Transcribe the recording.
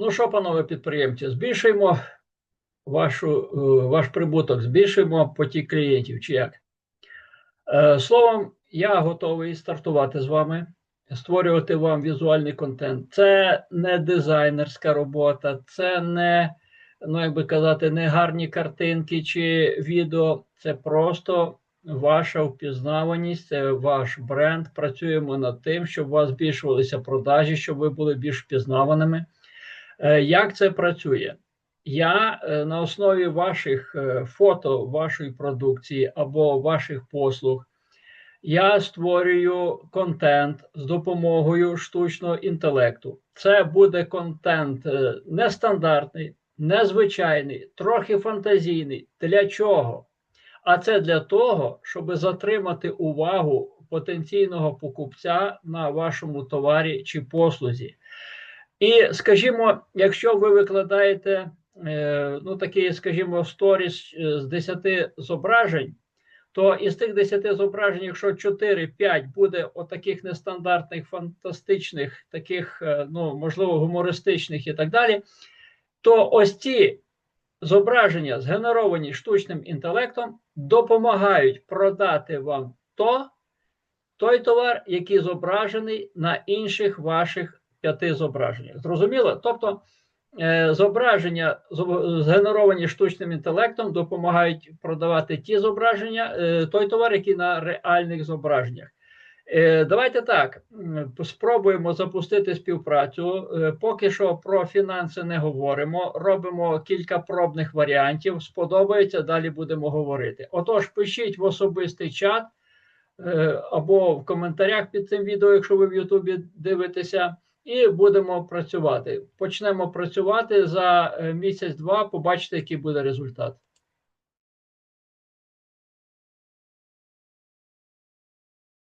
Ну що, панове підприємці, збільшуємо вашу, е, ваш прибуток, збільшуємо потік клієнтів чи як? Е, Словом, я готовий стартувати з вами, створювати вам візуальний контент. Це не дизайнерська робота, це не, ну як би казати, не гарні картинки чи відео. Це просто ваша впізнаваність, це ваш бренд. Працюємо над тим, щоб у вас збільшувалися продажі, щоб ви були більш впізнаваними. Е, Як це працює? Я е, на основі ваших е, фото, вашої продукції або ваших послуг, я створюю контент з допомогою штучного інтелекту. Це буде контент нестандартний, незвичайний, трохи фантазійний. Для чого? А це для того, щоб затримати увагу потенційного покупця на вашому товарі чи послузі. І скажімо, якщо ви викладаєте е, ну такі, скажімо, сторіс е, з 10 зображень, то із тих 10 зображень, якщо 4-5 буде отаких нестандартних, фантастичних, таких, е, ну можливо, гумористичних і так далі, то ось ці зображення, згенеровані штучним інтелектом, допомагають продати вам то, той товар, який зображений на інших ваших п'яти зображеннях. Зрозуміло? Тобто е, зображення, згенеровані штучним інтелектом, допомагають продавати ті зображення, е, той товар, який на реальних зображеннях. Е, Давайте так спробуємо запустити співпрацю. Поки що про фінанси не говоримо. Робимо кілька пробних варіантів. Сподобається, далі будемо говорити. Отож, пишіть в особистий чат або в коментарях під цим відео, якщо ви в Ютубі дивитеся, і будемо працювати. Почнемо працювати за е, місяць-два, побачите, який буде результат.